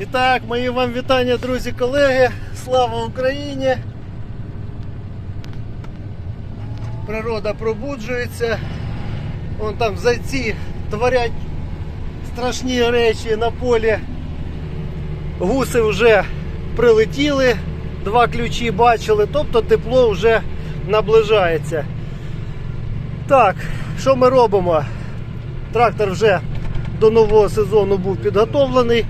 І так, мої вам вітання, друзі, колеги. Слава Україні! Природа пробуджується. Вон там зайці творять страшні речі на полі. Гуси вже прилетіли, два ключі бачили, тобто тепло вже наближається. Так, що ми робимо? Трактор вже до нового сезону був підготовлений.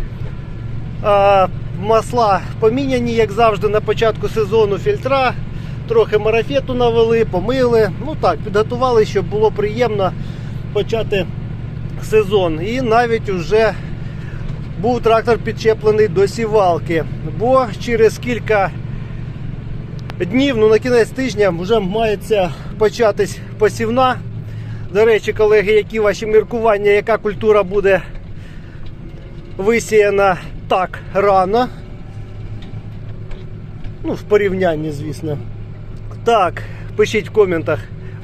Масла поміняні, як завжди, на початку сезону фільтра. Трохи марафету навели, помили. Ну так, підготували, щоб було приємно почати сезон. І навіть вже був трактор підчеплений до сівалки. Бо через кілька днів, ну на кінець тижня, вже мається початись посівна. До речі, колеги, які ваші міркування, яка культура буде висіяна так рано. Ну, в порівнянні, звісно. Так, пишіть в коментах,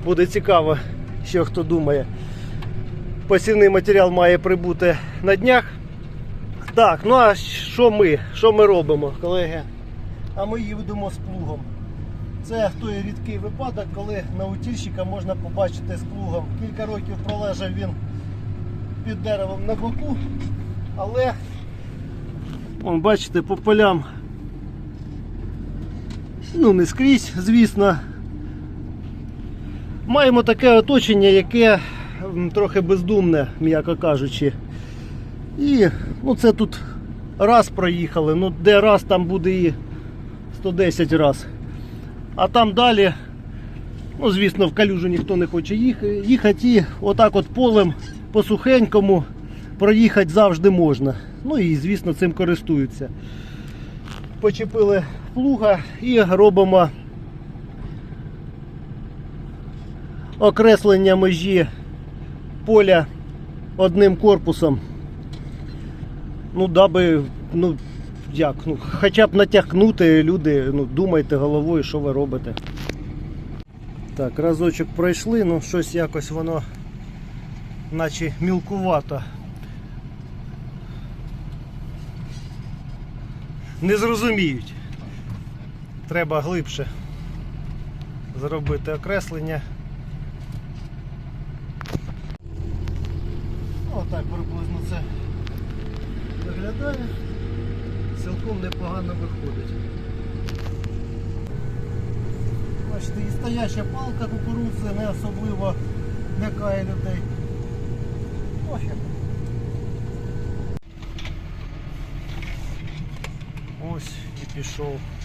буде цікаво, що хто думає. Посівний матеріал має прибути на днях. Так, ну а що ми? Що ми робимо, колеги? А ми їдемо з плугом. Це той рідкий випадок, коли наутільщика можна побачити з плугом. Кілька років пролежав він під деревом на боку, але Вон, бачите, по полям. Ну, не скрізь, звісно. Маємо таке оточення, яке трохи бездумне, м'яко кажучи. І ну, це тут раз проїхали, ну де раз там буде і 110 раз. А там далі, ну, звісно, в калюжу ніхто не хоче їхати. І отак от полем по сухенькому проїхати завжди можна. Ну і звісно цим користуються. Почепили плуга і робимо окреслення межі поля одним корпусом. Ну, даби, ну, як, ну, хоча б натягнути люди, ну, думайте головою, що ви робите. Так, разочок пройшли, ну щось якось воно наче мілкувато. Не зрозуміють. Треба глибше зробити окреслення. Отак приблизно це виглядає. Цілком непогано виходить. Бачите, і стояча палка кукурудзи не особливо лякає людей. Пофіг. Ось і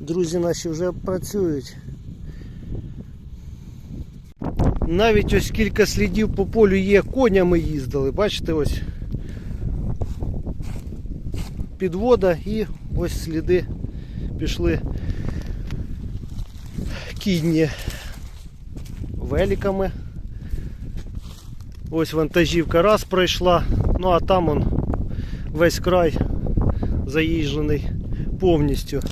Друзі наші вже працюють. Навіть ось кілька слідів по полю є, конями їздили. Бачите, ось підвода і ось сліди пішли кінні великами. Ось вантажівка раз пройшла, ну а там он весь край заїжджений повністю.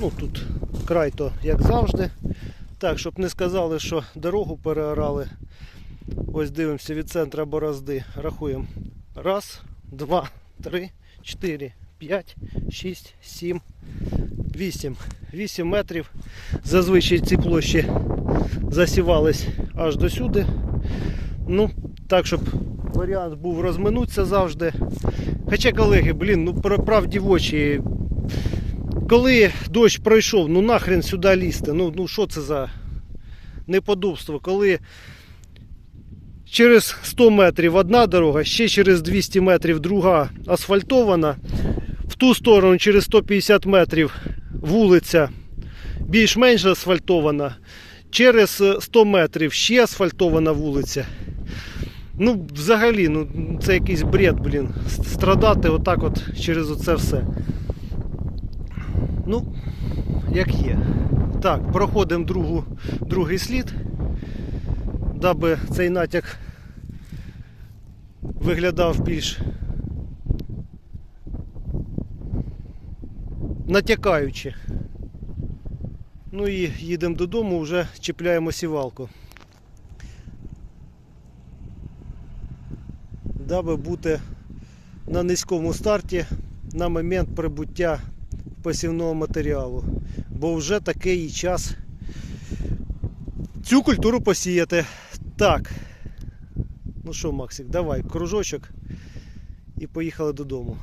Ну тут край то як завжди. Так, щоб не сказали, що дорогу переорали. Ось дивимося від центра борозди. Рахуємо. Раз, два, три, чотири, п'ять, шість, сім, вісім. Вісім метрів. Зазвичай ці площі засівались аж до сюди. Ну, так, щоб варіант був розминутися завжди. Хоча, колеги, блін, ну правді в очі. Коли дощ пройшов, ну нахрен сюди лізти. Ну, ну що це за неподобство, коли через 100 метрів одна дорога, ще через 200 метрів друга асфальтована, в ту сторону через 150 метрів вулиця більш-менш асфальтована. Через е, 100 метрів ще асфальтована вулиця. Ну, взагалі, ну, це якийсь бред, блін. Страдати отак от через оце все. Ну, як є. Так, проходимо другу, другий слід, даби цей натяк виглядав більш натякаючи. Ну і їдемо додому, вже чіпляємо сівалку. Даби бути на низькому старті на момент прибуття посівного матеріалу. Бо вже такий час цю культуру посіяти. Так. Ну що, Максик, давай, кружочок і поїхали додому.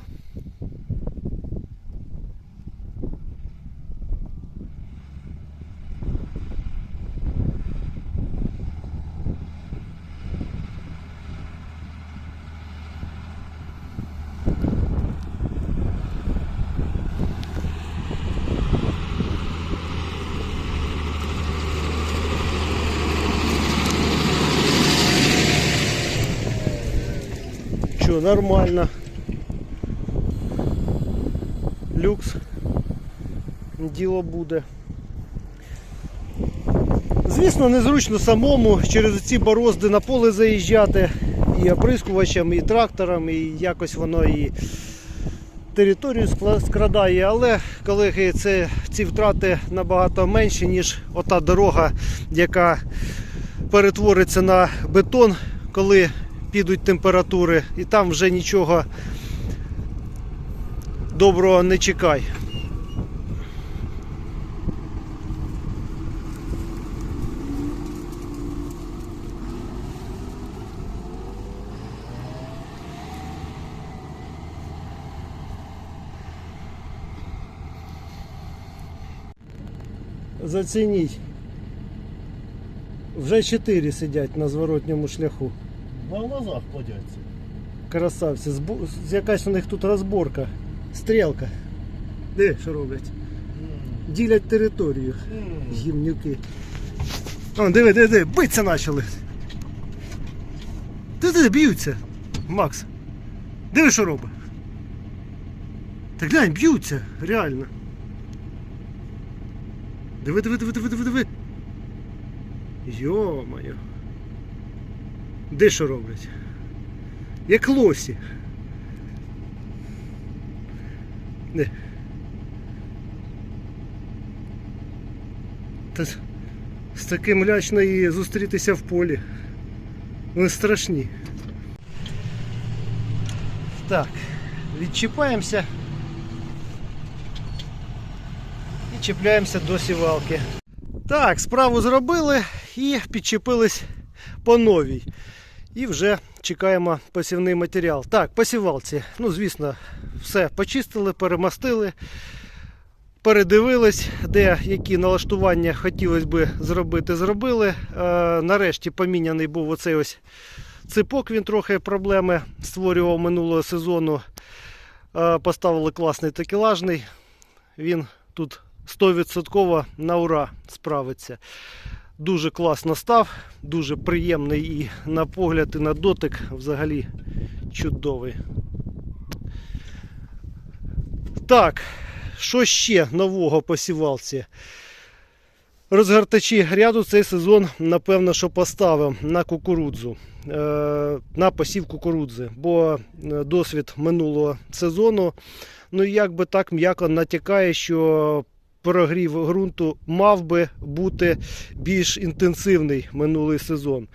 Нормально. Люкс. Діло буде. Звісно, незручно самому через ці борозди на поле заїжджати і оприскувачем, і трактором, і якось воно і територію скрадає. Але, колеги, це, ці втрати набагато менші, ніж ота дорога, яка перетвориться на бетон, коли підуть температури, і там вже нічого доброго не чекай. Зацініть. Вже чотири сидять на зворотньому шляху. На глазах плодяться. Красавці, Збу... якась у них тут розборка. Стрілка. Де що роблять? Ділять територію. Гімнюки. О, диви, диви, диви, биться почали. Ти диви, б'ються. Макс. Диви, що робить. Та глянь, б'ються, реально. Диви, диви, диви, диви, диви, диви. Йо-моє. Де що роблять? Як лосі. Не. Та з таким лячно і зустрітися в полі. Вони страшні. Так, відчіпаємося і чіпляємося до сівалки. Так, справу зробили і підчепились по новій. І вже чекаємо посівний матеріал. Так, посівалці. Ну, звісно, все почистили, перемастили, передивились, де які налаштування хотілося би зробити, зробили. Е, нарешті поміняний був оцей ось ципок, він трохи проблеми створював минулого сезону. Е, поставили класний такелажний. Він тут 100% на ура справиться. Дуже класно став, дуже приємний і на погляд, і на дотик взагалі чудовий. Так, що ще нового по сівалці? Розгортачі ряду цей сезон, напевно, що поставив на кукурудзу, е, на посів кукурудзи, бо е, досвід минулого сезону, ну як би так м'яко натякає, що прогрів ґрунту мав би бути більш інтенсивний минулий сезон.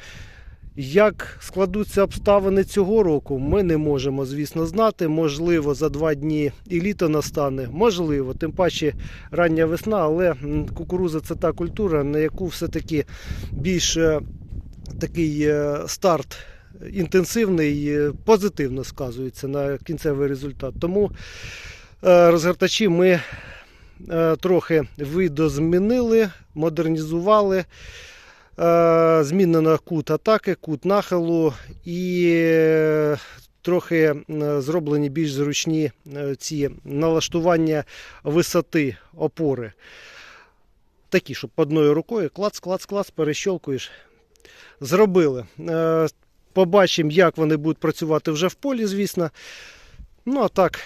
Як складуться обставини цього року, ми не можемо, звісно, знати. Можливо, за два дні і літо настане, можливо, тим паче рання весна, але кукуруза це та культура, на яку все-таки більш е, такий е, старт інтенсивний, е, позитивно сказується на кінцевий результат. Тому розгортачі ми трохи видозмінили, модернізували. Е, Змінено кут атаки, кут нахилу і е, трохи е, зроблені більш зручні е, ці налаштування висоти опори. Такі, щоб одною рукою клац, клац, клац, перещолкуєш. Зробили. Е, Побачимо, як вони будуть працювати вже в полі, звісно. Ну а так,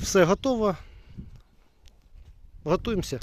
все готово. Готуємося.